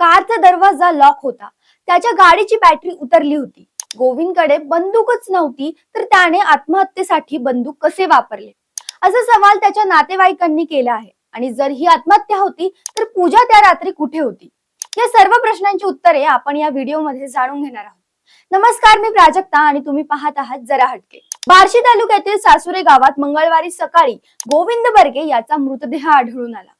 कारचा दरवाजा लॉक होता. त्याच्या गाडीची बॅटरी उतरली होती. गोविंदकडे बंदूकच नव्हती तर त्याने आत्महत्येसाठी बंदूक कसे वापरले? असा सवाल त्याच्या नातेवाईकांनी केला आहे. आणि जर ही आत्महत्या होती तर पूजा त्या रात्री कुठे होती? या सर्व प्रश्नांची उत्तरे आपण या व्हिडिओमध्ये जाणून घेणार आहोत. नमस्कार मी प्राजक्ता आणि तुम्ही पाहत आहात जरा हटके. बार्शी तालुक्यातील सासुरे गावात मंगळवारी सकाळी गोविंद बर्गे याचा मृतदेह आढळून आला.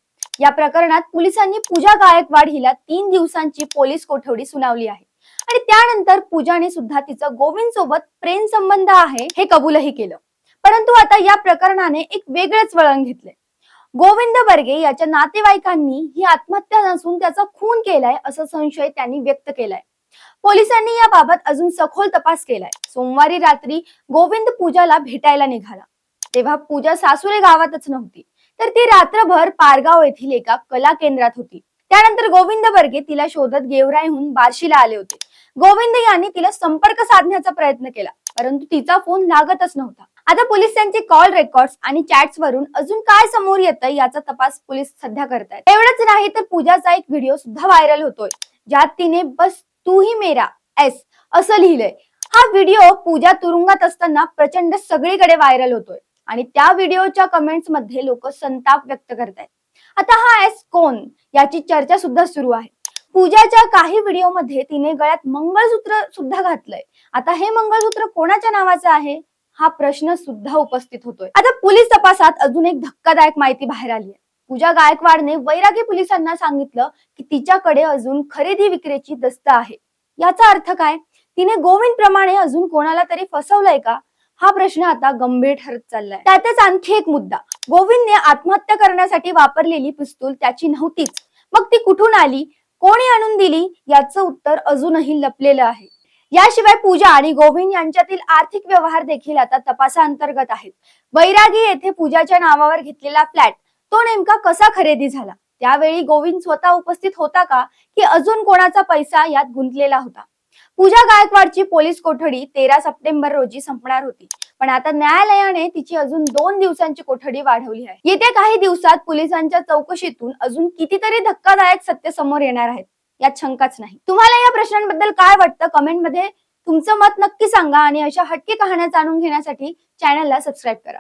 या प्रकरणात पोलिसांनी पूजा गायकवाड हिला तीन दिवसांची पोलीस कोठडी सुनावली आहे. आणि त्यानंतर पूजाने सुद्धा तिचा गोविंद सोबत प्रेम संबंध आहे हे कबूलही केलं. परंतु आता या प्रकरणाने एक वेगळेच वळण घेतले गोविंद बर्गे याच्या नातेवाईकांनी ही आत्महत्या नसून त्याचा खून केलाय असा संशय त्यांनी व्यक्त केलाय. पोलिसांनी याबाबत अजून सखोल तपास केलाय. सोमवारी रात्री गोविंद पूजाला भेटायला निघाला. तेव्हा पूजा सासुरे गावातच नव्हती. तर ती रात्रभर पारगाव येथील एका कला केंद्रात होती. त्यानंतर गोविंद बर्गे तिला शोधत गेवराईहून बार्शीला आले होते. गोविंद यांनी तिला संपर्क साधण्याचा प्रयत्न केला परंतु तिचा फोन लागतच नव्हता. आता पोलीस त्यांचे कॉल रेकॉर्ड आणि चॅट्स वरून अजून काय समोर येतं याचा तपास पोलीस सध्या करतायत. एवढंच नाही तर पूजाचा एक व्हिडिओ सुद्धा व्हायरल होतोय ज्यात तिने बस तू ही मेरा एस असं लिहिलंय. हा व्हिडिओ पूजा तुरुंगात असताना प्रचंड सगळीकडे व्हायरल होतोय. आणि त्या व्हिडिओच्या कमेंट्समध्ये लोक संताप व्यक्त करतायत. आता हा एस कोण? याची चर्चा सुद्धा सुरू आहे. पूजाच्या काही व्हिडिओमध्ये तिने गळ्यात मंगळसूत्र सुद्धा घातलंय. आता हे मंगळसूत्र कोणाच्या नावाचं आहे? हा प्रश्न सुद्धा उपस्थित होतोय. आता पोलीस तपासात अजून एक धक्कादायक माहिती बाहेर आली आहे. पूजा गायकवाडने वैरागी पोलिसांना सांगितलं की तिच्याकडे अजून खरेदी विक्रीची दस्त आहे. याचा अर्थ काय? तिने गोविंद प्रमाणे अजून कोणाला तरी फसवलंय का? हा प्रश्न आता गंभीर ठरत चाललाय. त्यातच आणखी एक मुद्दा. गोविंदने आत्महत्या करण्यासाठी वापरलेली पिस्तूल त्याची नव्हतीच. मग ती कुठून आली? कोणी आणून दिली? याचं उत्तर अजूनही लपलेलं आहे. याशिवाय पूजा आणि गोविंद यांच्यातील आर्थिक व्यवहार देखील आता तपासाअंतर्गत आहेत. बैरागी येथे पूजाच्या नावावर घेतलेला फ्लॅट तो नेमका कसा खरेदी झाला? त्यावेळी गोविंद स्वतः उपस्थित होता का? की अजून कोणाचा पैसा यात गुंतलेला होता? पूजा गायकवाडची पोलीस कोठडी तेरा सप्टेंबर रोजी संपणार होती. पण आता न्यायालयाने तिची अजून दोन दिवसांची कोठडी वाढवली आहे. येत्या काही दिवसात पोलिसांच्या चौकशीतून अजून कितीतरी धक्कादायक सत्य समोर येणार आहेत यात शंकाच नाही. तुम्हाला या प्रश्नांबद्दल काय वाटतं? कमेंटमध्ये तुमचं मत नक्की सांगा आणि अशा हटके कहाण्या जाणून घेण्यासाठी चॅनलला सबस्क्राईब करा.